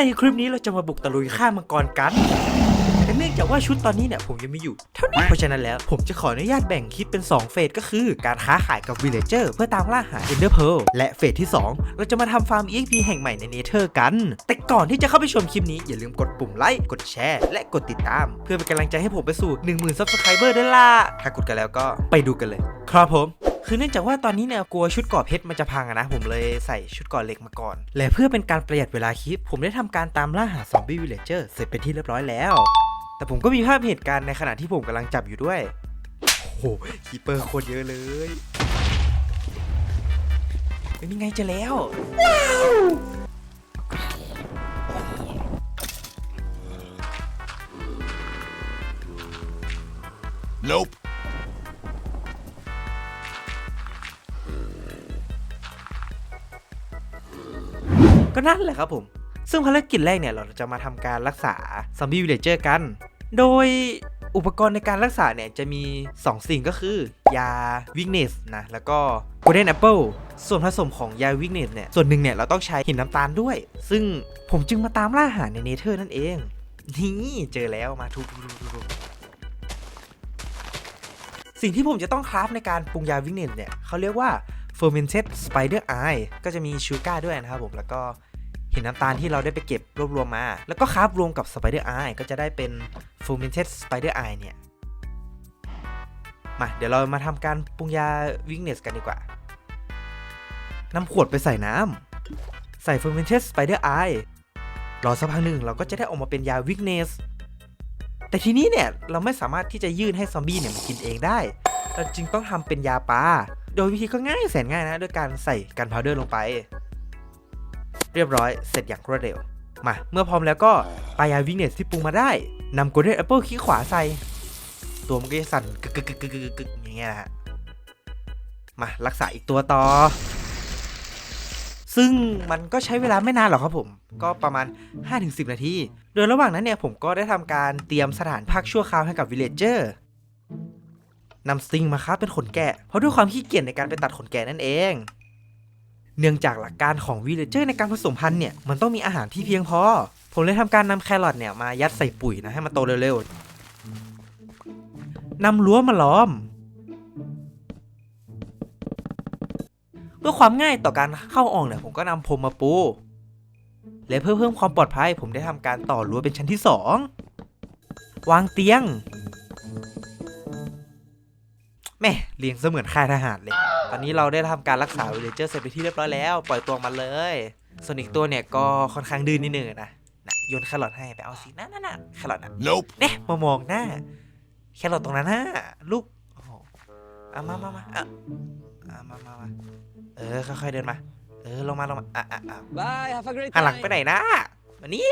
ในคลิปนี้เราจะมาบุกตะลุยฆ่ามังกรกัน นื่องจากว่าชุดตอนนี้เนี่ยผมยังไม่อยู่ เท่านี้เพราะฉะนั้นแล้ว ผมจะขออนุญาตแบ่งคิดเป็น 2 เฟสก็คือ การค้าขายกับวิลเลเจอร์เพื่อตามล่าหา Ender Pearl และเฟสที่ 2 เราจะมาทำฟาร์ม EXP แห่งใหม่ในเนเธอร์กัน แต่ก่อนที่จะเข้าไปชมคลิปนี้อย่าลืมกดปุ่มไลค์กดแชร์และกดติดตาม เพื่อเป็นกำลังใจให้ผมไปสู่ 10,000 Subscriber ด้วยล่ะถ้ากดกันแล้วก็ไปดูกันเลย ครับผมคือเนื่องจากว่าตอนนี้เนี่ยกลัวชุดกราะเพชรมันจะพังอะนะ ผมเลยใส่ชุดกราะเหล็กมาก่อน และเพื่อเป็นการประหยัดเวลาคลิป ผมได้ทำการตามล่าหาซอมบี้วิลเลเจอร์เสร็จเป็นที่เรียบร้อยแล้ว แต่ผมก็มีภาพเหตุการณ์ในขณะที่ผมกำลังจับอยู่ด้วย โอ้โหคีเปอร์โคตรเยอะเลยเป็นยังไงเจะแล้ว Nope. ก็นั่นแหละครับผม ซึ่งภารกิจแรกเนี่ย เราจะมาทำการรักษาซอมบี้วิลเลเจอร์กัน โดยอุปกรณ์ในการรักษาเนี่ยจะมี 2 สิ่งก็คือ ยาวิกเนสนะ แล้วก็ Golden Apple ส่วนผสมของยาวิกเนสเนี่ย ส่วนหนึ่งเนี่ย เราต้องใช้หินน้ำตาลด้วย ซึ่งผมจึงมาตามล่าหาในเนเธอร์นั่นเอง นี่เจอแล้วมาทุบสิ่งที่ผมจะต้องคราฟในการปรุงยาวิกเนสเนี่ยเขาเรียกว่า fermented spider eye ก็จะมีชูการ์ด้วยนะครับผมแล้วก็ ห็นน้ำตาลที่เราได้ไปเก็บรวบรวมมา แล้วก็คราฟรวมกับ spider eye ก็จะได้เป็น fermented spider eye เนี่ย มา เดี๋ยวเรามาทำการปรุงยาวิกเนสกันดีกว่านำขวดไปใส่น้ำใส่ fermented spider eye รอสักพักหนึ่งเราก็จะได้ออกมาเป็นยาวิกเนสแต่ทีนี้เนี่ย เราไม่สามารถที่จะยื่นให้ซอมบี้เนี่ยมันกินเองได้ เราจึงต้องทำเป็นยาปลาโดยวิธีก็ง่ายแสนง่ายนะ ด้วยการใส่กันพาวเดอร์ลงไป เรียบร้อยเสร็จอย่างรวดเร็ว มาเมื่อพร้อมแล้วก็ปลายาวิกเนสที่ปรุงมาได้นำโกลเด้นแอปเปิลขี้ขวาใส่ ตัวมันก็จะสั่นกึกกึกกึกกึกกึกกึกอย่างเงี้ยนะฮะมารักษาอีกตัวต่อ ซึ่งมันก็ใช้เวลาไม่นานหรอกครับผม ก็ประมาณ 5-10 นาที โดยระหว่างนั้นเนี่ยผมก็ได้ทำการเตรียมสถานพักชั่วคราวให้กับวิลเลเจอร์นำสติงมาครับเป็นขนแกะ เพราะด้วยความขี้เกียจในการไปตัดขนแกะนั่นเอง เนื่องจากหลักการของวิลเลเจอร์ในการผสมพันธุ์เนี่ยมันต้องมีอาหารที่เพียงพอ ผมเลยทำการนำแครอทเนี่ยมายัดใส่ปุ๋ยนะให้มันโตเร็วๆนำรั้วมาล้อมเพื่อความง่ายต่อการเข้าออกเนี่ยผมก็นำพรมมาปู และเพื่อเพิ่มความปลอดภัย ผมได้ทำการต่อรั้วเป็นชั้นที่ 2 วางเตียงแม่เรียงเสมือนค่ายทหารเลย ตอนนี้เราได้ทำการรักษาวิลเลเจอร์เสร็จไปนที่เรียบร้อยแล้ว ปล่อยตัวมันเลย ส่วนอีกตัวเนี่ยก็ค่อนข้างดื้อนนิดนึงอะนะนะโยนแครอทให้ไปเอาสินั่นนั่นน่ะแครอทน่ะ Nope. เนี่ยมามองหน้าแครอทตรงนั้นน่ะลูกโอ้โหเอามามามาอะอะมามามาเออค่อยๆเดินมา เออลงมาลงมาอะอะอะ Bye, have a great หันหลัง time. ไปไหนนะมานี่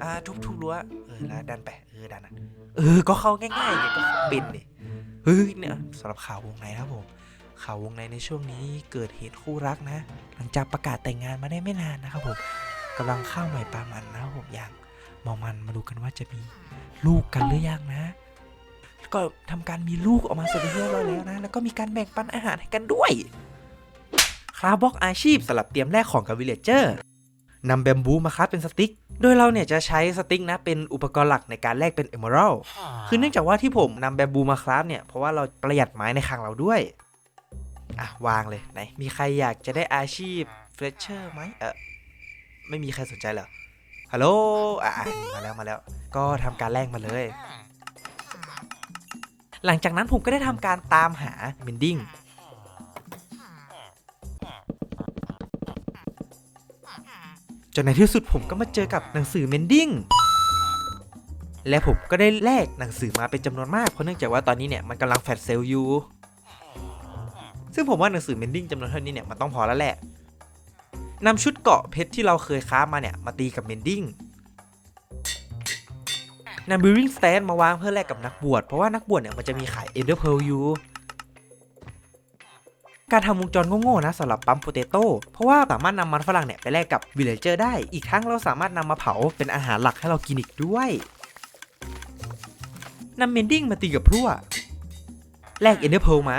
อ่าทุบทุบรั้วเออแล้วดันไปเออดันนะเออก็เข้าง่ายๆไงก็เป็นดิเฮ้ยเนี่ยสำหรับข่าววงในนะครับผม ข่าววงในในช่วงนี้เกิดเหตุคู่รักนะ หลังจากประกาศแต่งงานมาได้ไม่นานนะครับผมกำลังเข้าวใหม่ปลามันนะครับผมอย่างมอมันมาดูกันว่าจะมีลูกกันหรือยังนะ ก็ทำการมีลูกออกมาเสร็จเรียบร้อยแล้วนะ แล้วก็มีการแบ่งปันอาหารให้กันด้วยคราบ็อกอาชีพสำหรับเตรียมแลกของกับวิลเลเจอร์นำแบมบูมาคราฟเป็นสติ๊ก โดยเราเนี่ยจะใช้สติ๊กนะเป็นอุปกรณ์หลักในการแลกเป็นเอเมอรัลคือเนื่องจากว่าที่ผมนำแบมบูมาคราฟเนี่ยเพราะว่าเราประหยัดไม้ในคลังเราด้วย อะ วางเลยไหน มีใครอยากจะได้อาชีพเฟรชเชอร์ไหมเออไม่มีใครสนใจเหรอ ฮัลโหล อะมาแล้วมาแล้ว ก็ทำการแลกมาเลย หลังจากนั้นผมก็ได้ทำการตามหาเมนดิ้งจนในที่สุดผมก็มาเจอกับหนังสือเมนดิ้งและผมก็ได้แลกหนังสือมาเป็นจำนวนมาก เพราะเนื่องจากว่าตอนนี้เนี่ยมันกำลังแฟลชเซลล์อยู่ ซึ่งผมว่าหนังสือเมนดิ้งจำนวนเท่านี้เนี่ยมันต้องพอแล้วแหละนำชุดเกาะเพชรที่เราเคยค้ามาเนี่ยมาตีกับเมนดิ้งนำบิลลิ่งสแตนมาวางเพื่อแลกกับนักบวชเพราะว่านักบวชเนี่ยมันจะมีขายเอเดอร์เพลอยู่การทำวงจรโง่ๆนะสำหรับปั๊มโปเตโต้เพราะว่าสามารถนำมันฝรั่งเนี่ยไปแลกกับวิลเลเจอร์ได้ อีกทั้งเราสามารถนำมาเผาเป็นอาหารหลักให้เรากินอีกด้วยนำเมนดิ้งมาตีกับพลั่วแลกเอเดอร์เพลมา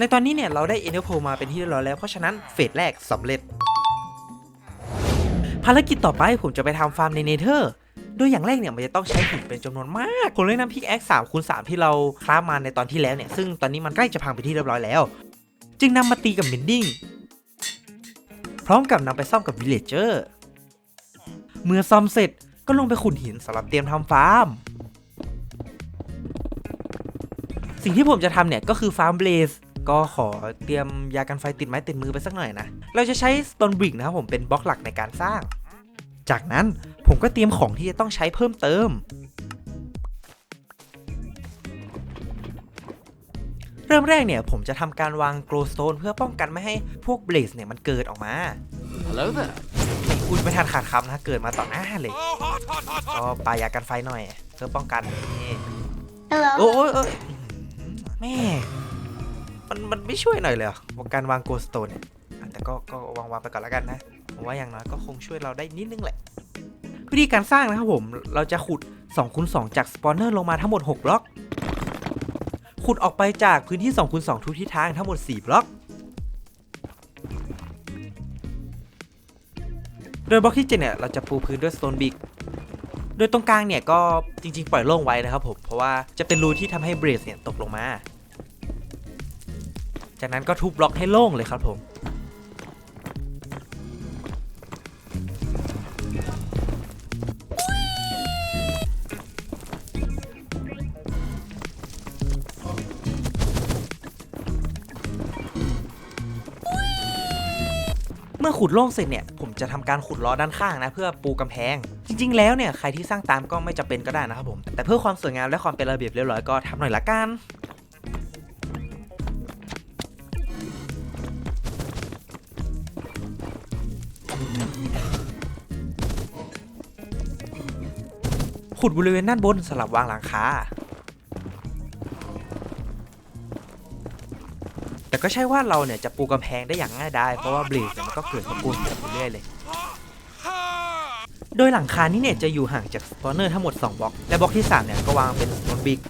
ในตอนนี้เนี่ยเราได้เอเดอร์เพลมาเป็นที่เรียบร้อยแล้ว เพราะฉะนั้นเฟสแรกสำเร็จ ภารกิจต่อไปผมจะไปทำฟาร์มในเนเธอร์โดยอย่างแรกเนี่ยมันจะต้องใช้หินเป็นจำนวนมาก ผมเลยนำพิกแอคสามคูณสามที่เราคราฟมาในตอนที่แล้วเนี่ย ซึ่งตอนนี้มันใกล้จะพังไปที่เรียบร้อยแล้ว จึงนำมาตีกับเมนดิ้ง พร้อมกับนำไปซ่อมกับวิลเลจเจอร์ เมื่อซ่อมเสร็จก็ลงไปขุดหินสำหรับเตรียมทำฟาร์ม สิ่งที่ผมจะทำเนี่ยก็คือฟาร์มเบลส ก็ขอเตรียมยากันไฟติดไม้ติดมือไปสักหน่อยนะ เราจะใช้สโตนบริกนะครับผมเป็นบล็อกหลักในการสร้าง จากนั้นผมก็เตรียมของที่จะต้องใช้เพิ่มเติม เริ่มแรกเนี่ยผมจะทำการวางโกลสโตนเพื่อป้องกันไม่ให้พวกเบลสเนี่ยมันเกิดออกมา Hello there. อุยไม่ทันขาดคำนะเกิดมาต่อหน้าเลย ก็ปายากันไฟหน่อย เพื่อป้องกันนี่ Hello. โอ้ยเอ้ยแม่ มันมันไม่ช่วยหน่อยเลยเหรอการวางโกลสโตนเนี่ยแต่ก็ก็วางวางไปก่อนแล้วกันนะผมว่าอย่างน้อยก็คงช่วยเราได้นิดนึงแหละ วิธีการสร้างนะครับผมเราจะขุด2คูณ2จากสปอนเนอร์ลงมาทั้งหมด 6 บล็อก ขุดออกไปจากพื้นที่2คูณ2ทุกทิศทางทั้งหมด 4 บล็อก โดยบล็อกที่ 7 เนี่ย เราจะปูพื้นด้วยสโตนบิกโดยตรงกลางเนี่ยก็จริงๆ ปล่อยโล่งไว้นะครับผม เพราะว่าจะเป็นรูที่ทำให้เบรสเนี่ยตกลงมา จากนั้นก็ทุบบล็อกให้โล่งเลยครับผมเมื่อขุดโล่งเสร็จเนี่ยผมจะทำการขุดล้อด้านข้างนะ เพื่อปูกำแพง จริง ๆ แล้วเนี่ยใครที่สร้างตามก็ไม่จำเป็นก็ได้นะครับผม แต่เพื่อความสวยงามและความเป็นระเบียบเรียบร้อยก็ทำหน่อยละกัน ขุดบริเวณด้านบนสลับวางหลังคาแต่ก็ใช่ว่าเราเนี่ยจะปูกำแพงได้อย่างง่ายดายเพราะว่าเบลดเนี่ยมันก็เกิดมาปูนไปเรื่อยๆเลย โดยหลังคานี้เนี่ยจะอยู่ห่างจากสปอนเนอร์ทั้งหมด 2บล็อก และบล็อกที่ 3 เนี่ยก็วางเป็นสโตนบิก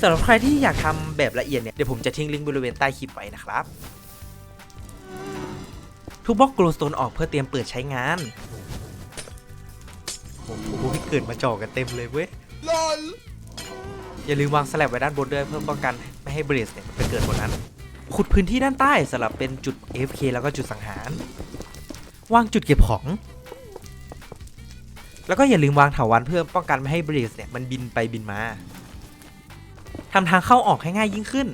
สำหรับใครที่อยากทำแบบละเอียดเนี่ยเดี๋ยวผมจะทิ้งลิงก์บริเวณใต้คลิปไว้นะครับ ทุกบล็อกกลูสโตนออกเพื่อเตรียมเปิดใช้งานโอ้โหเกิดมาจ่อกันเต็มเลยเว้ย LOL. อย่าลืมวางสแลบไว้ด้านบนด้วยเพื่อป้องกันไม่ให้เบรสเนี่ยมันไปเกิดบนนั้น ขุดพื้นที่ด้านใต้สลับเป็นจุด AFK แล้วก็จุดสังหารวางจุดเก็บของ แล้วก็อย่าลืมวางเถาวันเพื่อป้องกันไม่ให้เบรสเนี่ยมันบินไปบินมาทำทางเข้าออกให้ง่ายยิ่งขึ้น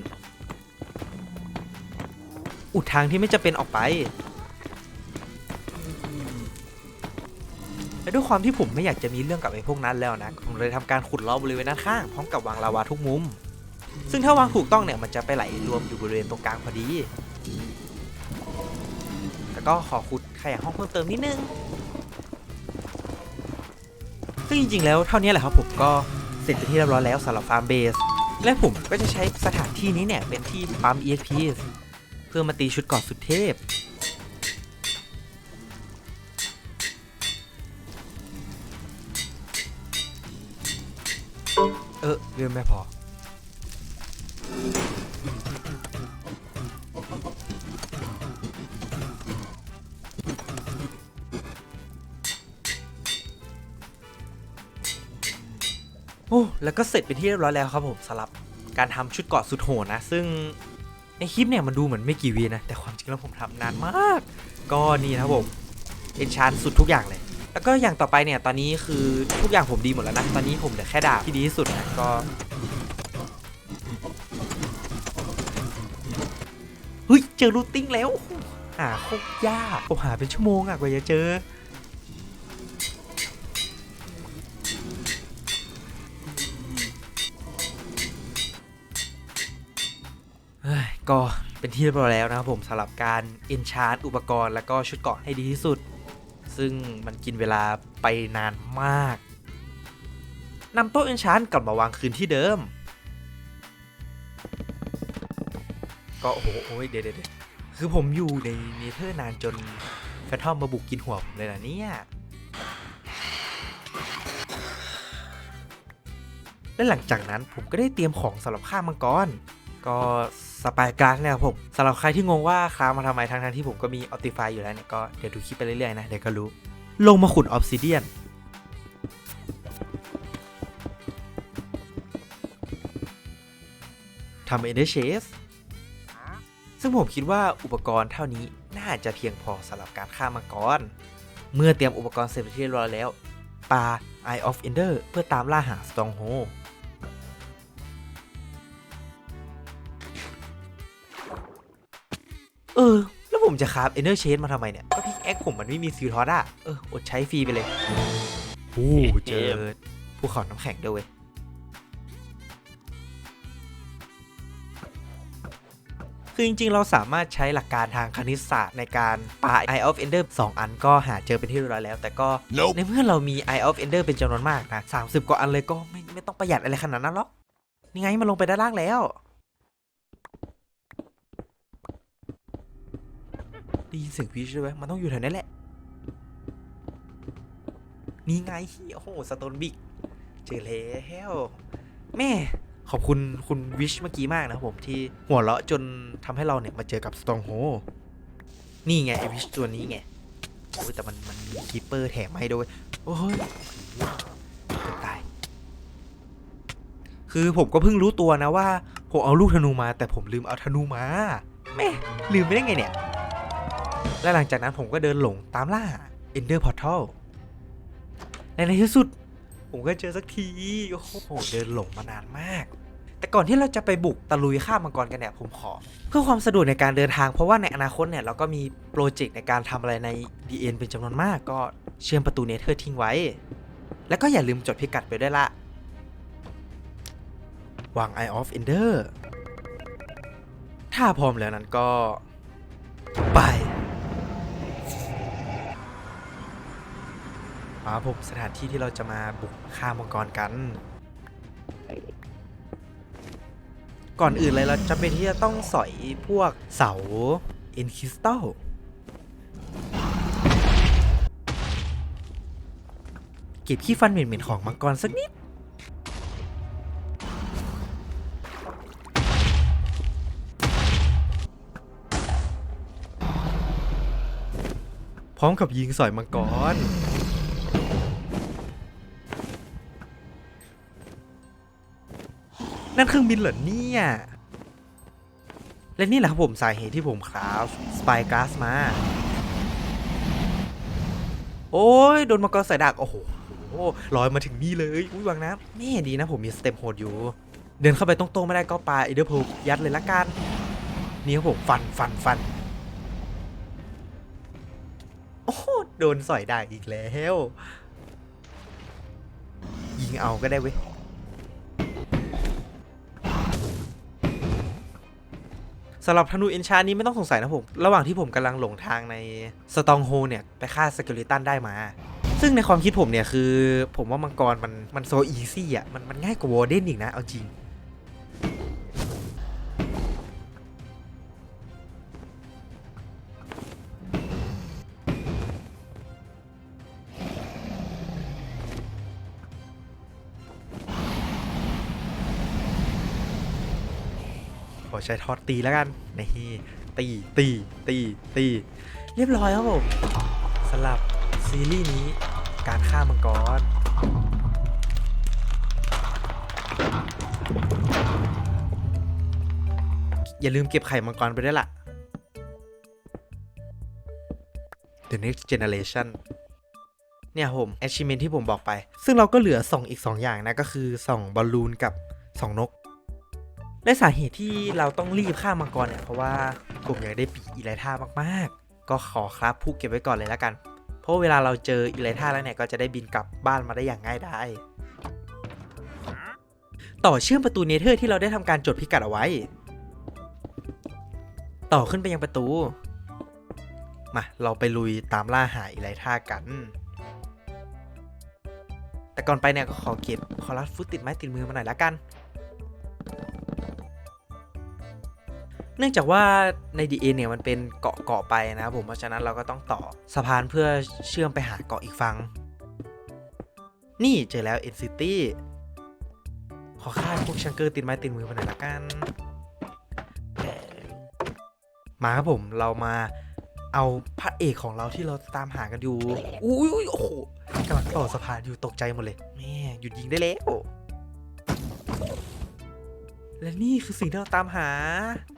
อุดทางที่ไม่จะเป็นออกไป และด้วยความที่ผมไม่อยากจะมีเรื่องกับไอ้พวกนั้นแล้วนะ ผมเลยทำการขุดล้อบริเวณด้านข้างพร้อมกับวางลาวาทุกมุม ซึ่งถ้าวางถูกต้องเนี่ยมันจะไปไหลรวมอยู่บริเวณตรงกลางพอดี แล้วก็ขอขุดขยายห้องเพิ่มเติมนิดนึง ซึ่งจริงๆแล้วเท่านี้แหละครับผมก็เสร็จเป็นที่เรียบร้อยแล้วสำหรับฟาร์มเบส และผมก็จะใช้สถานที่นี้เนี่ยเป็นที่ปั๊ม EXP เพื่อมาตีชุดเกอดสุดเทพ ออเรื่องไม่พอ โอ้แล้วก็เสร็จเป็นที่เรียบร้อยแล้วครับผมสำหรับการทำชุดเกาะสุดโหดนะ ซึ่งในคลิปเนี่ยมันดูเหมือนไม่กี่วีนะ แต่ความจริงแล้วผมทำนานมาก ก็นี่นะครับผมเอนชานสุดทุกอย่างเลย แล้วก็อย่างต่อไปเนี่ยตอนนี้คือทุกอย่างผมดีหมดแล้วนะตอนนี้ผมเหลือแค่ดาบที่ดีที่สุดนะก็เฮ้ยเจอรูติ้งแล้วหาโคตรยากผมหาเป็นชั่วโมงอะกว่าจะเจอเฮ้ยก็เป็นที่เรียบร้อยแล้วนะครับผมสำหรับการเอนชาร์ตอุปกรณ์ แล้วก็ชุดเกาะให้ดีที่สุด ซึ่งมันกินเวลาไปนานมากนำโต๊ะเอนชาร์กลับมาวางคืนที่เดิม ก็โอ้โหโอ้ยเดี๋ยวเดี๋ยวเดี๋ยวคือผมอยู่ในเนเธอร์นานจนแฟทอมมาบุกกินหัวผมเลยนะเนี่ยและหลังจากนั้นผมก็ได้เตรียมของสำหรับฆ่ามังกร ก็ สปายการ์ดเนี่ยผมสำหรับใครที่งงว่าครามาทำไมทั้งๆที่ผมก็มีออ t ติฟายอยู่แล้วเนี่ยก็เดี๋ยวดูคลิปไปเรื่อยๆนะเดี๋ยวก็รู้ ลงมาขุดออ s ซิเดียนทำเอเดเชสซึ่งผมคิดว่าอุปกรณ์เท่านี้น่าจะเพียงพอสำหรับการฆ่ามังกร เมื่อเตรียมอุปกรณ์เสร็จเป็นที่เรียบร้อยแล้วปา Eye of Ender เพื่อตามล่าหา Stronghold ผมจะคราฟ Ender Chase มาทำไมเนี่ย ก็พิกแอคผมมันไม่มีซิลทอสอะเออ อดใช้ฟรีไปเลยโอ้เจอภูเขาน้ำแข็งด้วยเวยคือจริงๆ เราสามารถใช้หลักการทางคณิตศาสตร์ในการปา Eye of Ender 2 อันก็หาเจอเป็นที่เรียบร้อยแล้ว แต่ก็ Nope. ในเมื่อเรามี Eye of Ender เป็นจำนวนมากนะ 30 กว่าอันเลยก็ไม่ไม่ต้องประหยัดอะไรขนาดนั้นหรอก นี่ไงมันลงไปด้านล่างแล้ว ได้ยินเสียงพีชด้วยไหมมันต้องอยู่แถวนี้แหละ นี่ไงโอ้โหสโตนบิกเจอแล้วแม่ขอบคุณคุณวิชเมื่อกี้มากนะผมที่หัวเราะจนทำให้เราเนี่ยมาเจอกับสตองโฮนี่ไงไอวิชตัวนี้ไงโอ้ยแต่มันมันมีคีปเปอร์แถมให้ด้วย โอ้ยตาย คือผมก็เพิ่งรู้ตัวนะว่า ผมเอาลูกธนูมา แต่ผมลืมเอาธนูมา แม่ลืมไปได้ไงเนี่ย และหลังจากนั้นผมก็เดินหลงตามล่า Ender Portal และในที่สุด ผมก็เจอสักที โอ้โห เดินหลงมานานมาก แต่ก่อนที่เราจะไปบุกตะลุยข้ามมังกรกันเนี่ย ผมขอ เพื่อความสะดวกในการเดินทางเพราะว่าในอนาคตเนี่ย เราก็มีโปรเจกต์ในการทำอะไรใน DN เป็นจำนวนมากก็เชื่อมประตูเนเธอร์ทิ้งไว้ แล้วก็อย่าลืมจดพิกัดไปด้วยละวาง Eye of Ender ถ้าพร้อมแล้วนั้นก็ ไป มาผมสถานที่ที่เราจะมาบุกฆ่ามังกรกัน ก่อนอื่นเลยเราจะเป็นที่จะต้องสอยพวกเสาเอ็นคริสตัลเก็บขี้ฟันเหม็นๆของมังกรสักนิดพร้อมกับยิงสอยมังกร นั่นเครื่องบินเหรอเนี่ยและนี่แหละครับผมสาเหตุที่ผมคราฟสปายก a สมา โอ้ย โดนมังกรใส่ดัก โอ้โหลอยมาถึงนี่เลย อุ้ยวางน้ำแม่ดีนะผมมีสเต็ปโหดอยู่ เดินเข้าไปตรงๆไม่ได้ก็ปาเอเดอร์โพยัดเลยละกัน นี่ครับผม ฟันฟันฟัน โอ้โหโดนสอยได้อีกแล้ว ยิงเอาก็ได้เว้ย สำหรับธนูเอนชานี้ไม่ต้องสงสัยนะผม ระหว่างที่ผมกำลังหลงทางในสตองโฮเนี่ย ไปฆ่าสเกลิตันได้มา ซึ่งในความคิดผมเนี่ยคือ ผมว่ามังกรมันมันโซอีซี่อะมันมันง่ายกว่าวอร์เดนอีกนะเอาจริง อใช้ทอดตีแล้วกันนี่ตีตีตีตีเรียบร้อยครับผมสำหรับซีรีส์นี้การฆ่ามังกรอย่าลืมเก็บไข่มังกรไปด้วยล่ะ The Next Generation เนี่ยผม achievement ที่ผมบอกไป ซึ่งเราก็เหลือส่องอีก 2 อย่างนะ ก็คือส่องบอลลูนกับส่องนก และสาเหตุที่เราต้องรีบฆ่ามังกรเนี่ยเพราะว่าผมอยากได้ปีกอีไลท่ามากๆ ก็ขอครับผู้เก็บไว้ก่อนเลยแล้วกัน เพราะเวลาเราเจออีไลท่าแล้วเนี่ยก็จะได้บินกลับบ้านมาได้อย่างง่ายดายต่อเชื่อมประตูเนเธอร์ที่เราได้ทำการจดพิกัดเอาไว้ ต่อขึ้นไปยังประตู มาเราไปลุยตามล่าหาอีไลท่ากัน แต่ก่อนไปเนี่ยก็ขอเก็บคอรัสฟุตติดไม้ติดมือมาหน่อยละกัน เนื่องจากว่าใน DA เนี่ยมันเป็นเกาะเกาะไปนะครับผมเพราะฉะนั้นเราก็ต้องต่อสะพานเพื่อเชื่อมไปหาเกาะอีกฝั่งนี่เจอแล้ว N City ขอค่าพวกชังเกอร์ติดไม้ติดมือไปหน่อยละกัน มาครับผมเรามาเอาพระเอกของเราที่เราตามหากันอยู่ อุ้ยอุ้ยโอ้โหกำลังต่อสะพานอยู่ตกใจหมดเลยแม่หยุดยิงได้แล้ว และนี่คือสิ่งที่เราตามหา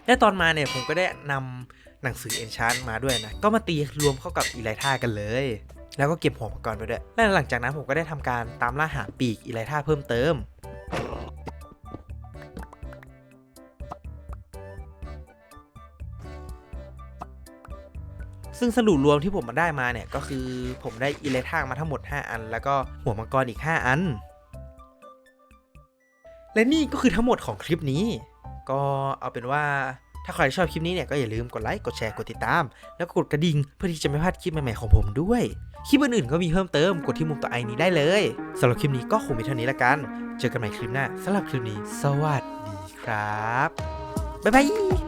และตอนมาเนี่ยผมก็ได้นำหนังสือเอนชานมาด้วยนะ ก็มาตีรวมเข้ากับอีไลท่ากันเลย แล้วก็เก็บหัวมังกรไปด้วย และหลังจากนั้นผมก็ได้ทำการตามล่าหาปีกอีไลท่าเพิ่มเติมซึ่งสรุปรวมที่ผมมาได้มาเนี่ย ก็คือผมได้อีเลท่ามาทั้งหมด 5 อัน แล้วก็หัวมังกรอีก 5 อัน และนี่ก็คือทั้งหมดของคลิปนี้ ก็เอาเป็นว่าถ้าใครชอบคลิปนี้เนี่ยก็อย่าลืมกดไลค์ กดแชร์ กดติดตาม แล้วก็กดกระดิ่งเพื่อที่จะไม่พลาดคลิปใหม่ๆของผมด้วย คลิปอื่นๆก็มีเพิ่มเติมกดที่มุมตัวไอนี้ได้เลยสำหรับคลิปนี้ก็คงมีเท่านี้ละกัน เจอกันใหม่คลิปหน้าสำหรับคลิปนี้ สวัสดีครับ บ๊ายบาย